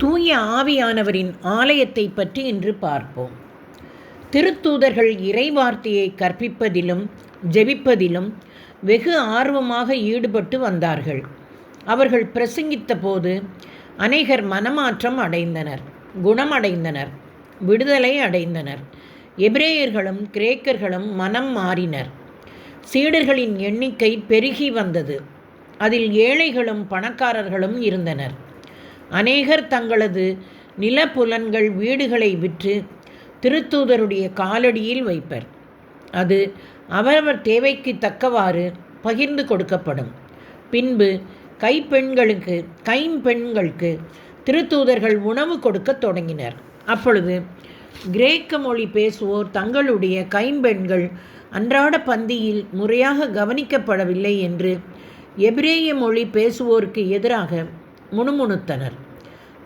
தூய ஆவியானவரின் ஆலயத்தை பற்றி இன்று பார்ப்போம். திருத்தூதர்கள் இறைவார்த்தையை கற்பிப்பதிலும் ஜெபிப்பதிலும் வெகு ஆர்வமாக ஈடுபட்டு வந்தார்கள். அவர்கள் பிரசங்கித்த போது அநேகர் மனமாற்றம் அடைந்தனர் குணமடைந்தனர் விடுதலை அடைந்தனர். எபிரேயர்களும் கிரேக்கர்களும் மனம் மாறினர். சீடர்களின் எண்ணிக்கை பெருகி வந்தது. அதில் ஏழைகளும் பணக்காரர்களும் இருந்தனர். அநேகர் தங்களது நிலப்புலன்கள் வீடுகளை விற்று திருத்தூதருடைய காலடியில் வைப்பர். அது அவரவர் தேவைக்கு தக்கவாறு பகிர்ந்து கொடுக்கப்படும். பின்பு கைப்பெண்களுக்கு கைம்பெண்களுக்கு திருத்தூதர்கள் உணவு கொடுக்க தொடங்கினர். அப்பொழுது கிரேக்க மொழி பேசுவோர் தங்களுடைய கைம்பெண்கள் அன்றாட பந்தியில் முறையாக கவனிக்கப்படவில்லை என்று எபிரேய மொழி பேசுவோருக்கு எதிராக முணுமுணுத்தனர்.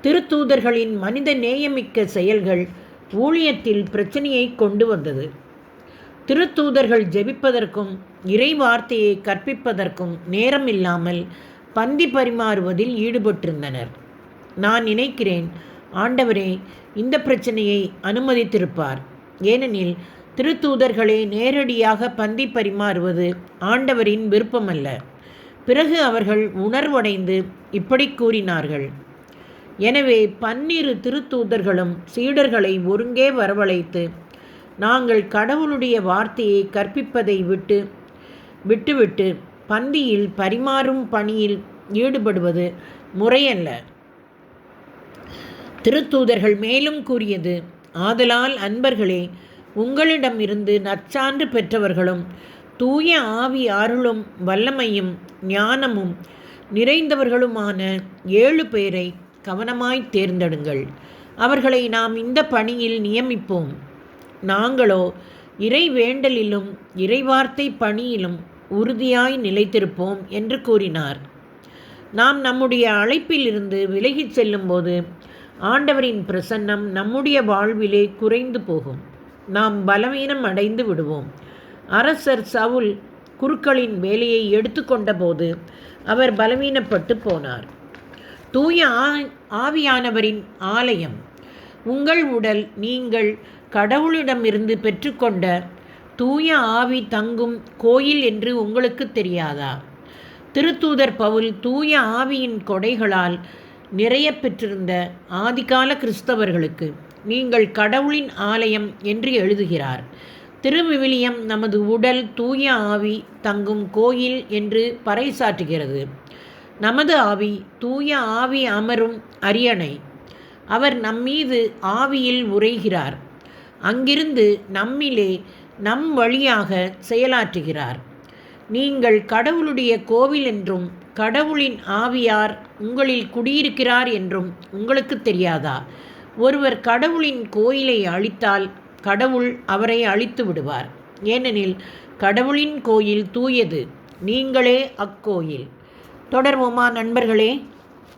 திருத்தூதர்களின் மனித நேயமிக்க செயல்கள் ஊழியத்தில் பிரச்சனையை கொண்டு வந்தது. திருத்தூதர்கள் ஜெபிப்பதற்கும் இறை வார்த்தையை கற்பிப்பதற்கும் நேரம் இல்லாமல் பந்தி பரிமாறுவதில் ஈடுபட்டிருந்தனர். நான் நினைக்கிறேன் ஆண்டவரே இந்த பிரச்சனையை அனுமதித்திருப்பார். ஏனெனில் திருத்தூதர்களே நேரடியாக பந்தி பரிமாறுவது ஆண்டவரின் விருப்பமல்ல. பிறகு அவர்கள் உணர்வடைந்து இப்படி கூறினார்கள். எனவே பன்னிரு திருத்தூதர்களும் சீடர்களை ஒருங்கே வரவழைத்து நாங்கள் கடவுளுடைய வார்த்தையை கற்பிப்பதை விட்டு விட்டுவிட்டு பந்தியில் பரிமாறும் பணியில் ஈடுபடுவது முறையல்ல திருத்தூதர்கள் மேலும் கூறியது ஆதலால் அன்பர்களே உங்களிடமிருந்து நற்சான்று பெற்றவர்களும் தூய ஆவி அருளும் வல்லமையும் ஞானமும் நிறைந்தவர்களுமான ஏழு பேரை கவனமாய் தேர்ந்தெடுங்கள். அவர்களை நாம் இந்த பணியில் நியமிப்போம். நாங்களோ இறை வேண்டலிலும் இறைவார்த்தை பணியிலும் உறுதியாய் நிலைத்திருப்போம் என்று கூறினார். நாம் நம்முடைய அழைப்பிலிருந்து விலகிச் செல்லும்போது ஆண்டவரின் பிரசன்னம் நம்முடைய வாழ்விலே குறைந்து போகும். நாம் பலவீனம் அடைந்து விடுவோம். அரசர் சவுல் குருக்களின் வேலையை எடுத்துக்கொண்டபோது அவர் பலவீனப்பட்டு போனார். தூய ஆவியானவரின் ஆலயம் உங்கள் உடல் நீங்கள் கடவுளிடமிருந்து பெற்றுக்கொண்ட தூய ஆவி தங்கும் கோயில் என்று உங்களுக்கு தெரியாதா? திருத்தூதர் பவுல் தூய ஆவியின் கொடைகளால் நிறைய பெற்றிருந்த ஆதிகால கிறிஸ்தவர்களுக்கு நீங்கள் கடவுளின் ஆலயம் என்று எழுதுகிறார். திருவிவிலியம் நமது உடல் தூய ஆவி தங்கும் கோயில் என்று பறைசாற்றுகிறது. நமது ஆவி தூய ஆவி அமரும் அரியணை. அவர் நம்மீது ஆவியில் உரைகிறார் அங்கிருந்து நம்மிலே நம் வழியாக செயலாற்றுகிறார். நீங்கள் கடவுளுடைய கோவில் என்றும் கடவுளின் ஆவியார் உங்களில் குடியிருக்கிறார் என்றும் உங்களுக்கு தெரியாதா? ஒருவர் கடவுளின் கோயிலை அழித்தால் கடவுள் அவரை அழித்து விடுவார். ஏனெனில் கடவுளின் கோயில் தூயது நீங்களே அக்கோயில். தொடர்வோமா நண்பர்களே?